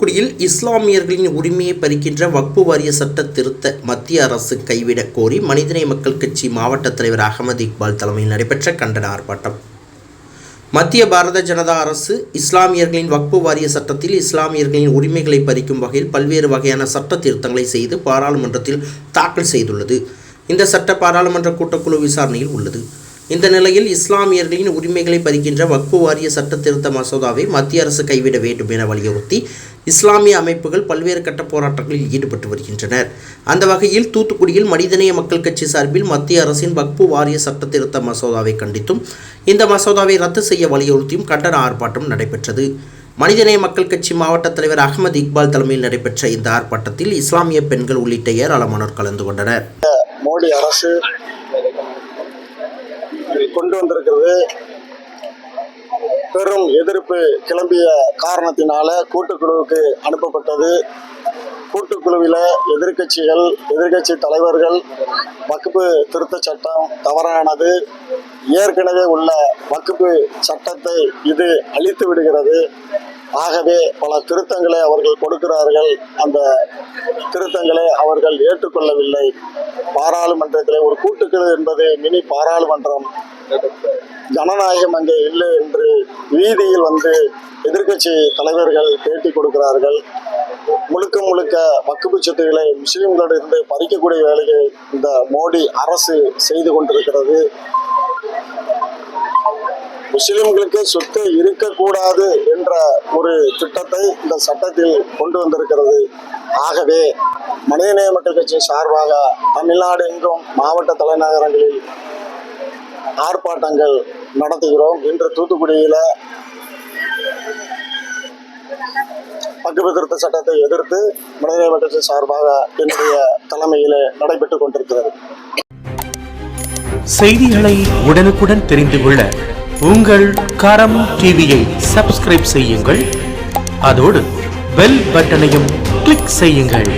தூத்துக்குடியில் இஸ்லாமியர்களின் உரிமையை பறிக்கின்ற வக்பு வாரிய சட்ட திருத்த மத்திய அரசு கைவிட கோரி மனிதநேய மக்கள் கட்சி மாவட்ட தலைவர் அகமது இக்பால் தலைமையில் நடைபெற்ற கண்டன ஆர்ப்பாட்டம். மத்திய பாரத ஜனதா அரசு இஸ்லாமியர்களின் வக்பு வாரிய சட்டத்தில் இஸ்லாமியர்களின் உரிமைகளை பறிக்கும் வகையில் பல்வேறு வகையான சட்ட திருத்தங்களை செய்து பாராளுமன்றத்தில் தாக்கல் செய்துள்ளது. இந்த சட்ட பாராளுமன்ற கூட்டக்குழு விசாரணையில் உள்ளது. இந்த நிலையில் இஸ்லாமியர்களின் உரிமைகளை பறிக்கின்ற வக்பு வாரிய சட்ட திருத்த மசோதாவை மத்திய அரசு கைவிட வேண்டும் என வலியுறுத்தி இஸ்லாமிய அமைப்புகள் பல்வேறு கட்ட போராட்டங்களில் ஈடுபட்டு வருகின்றனர். அந்த வகையில் தூத்துக்குடியில் மனிதநேய மக்கள் கட்சி சார்பில் மத்திய அரசின் வக்பு வாரிய சட்ட திருத்த மசோதாவை கண்டித்தும் இந்த மசோதாவை ரத்து செய்ய வலியுறுத்தியும் கண்டன ஆர்ப்பாட்டம் நடைபெற்றது. மனிதநேய மக்கள் கட்சி மாவட்ட தலைவர் அகமது இக்பால் தலைமையில் நடைபெற்ற இந்த ஆர்ப்பாட்டத்தில் இஸ்லாமிய பெண்கள் உள்ளிட்ட ஏராளமானோர் கலந்து கொண்டனர். மோடி அரசு கொண்டு வந்திருக்கிறது. பெரும் எதிர்ப்பு கிளம்பிய காரணத்தினால கூட்டுக்குழுவுக்கு அனுப்பப்பட்டது. கூட்டுக்குழுவில் எதிர்க்கட்சிகள் எதிர்க்கட்சி தலைவர்கள் வகுப்பு திருத்த சட்டம் தவறானது. ஏற்கனவே உள்ள வகுப்பு சட்டத்தை இது அழித்து விடுகிறது. ஆகவே பல திருத்தங்களை அவர்கள் கொடுக்கிறார்கள். அந்த திருத்தங்களை அவர்கள் ஏற்றுக்கொள்ளவில்லை. பாராளுமன்றத்தில் ஒரு கூட்டுக்குழு என்பது மினி பாராளுமன்றம் ஜனநாயகம் அங்கே இல்லை என்று வீதியில் வந்து எதிர்க்கட்சி தலைவர்கள் பேட்டி கொடுக்கிறார்கள். முழுக்க முழுக்க வக்குப்பு சொத்துக்களை முஸ்லீம்களிடந்து பறிக்கக்கூடிய வேலையை இந்த மோடி அரசு செய்து கொண்டிருக்கிறது. முஸ்லிம்களுக்கு சொத்து இருக்கக்கூடாது என்ற ஒரு திட்டத்தை இந்த சட்டத்தில் கொண்டு வந்திருக்கிறது. ஆகவே மனிதநேய மக்கள் கட்சி சார்பாக தமிழ்நாடு எங்கும் மாவட்ட தலைநகரங்களில் ஆர்ப்பாட்டங்கள் நடத்துகிறோம். இன்று தூத்துக்குடியில் பக்குவ திருத்த சட்டத்தை எதிர்த்து மனிதநேய மக்கள் சார்பாக என்னுடைய தலைமையில் நடைபெற்றுக் கொண்டிருக்கிறது. செய்திகளை உடனுக்குடன் தெரிந்து கொள்ள உங்கள் கரம் டிவியை சப்ஸ்கிரைப் செய்யுங்கள். அதோடு பெல் பட்டனையும் கிளிக் செய்யுங்கள்.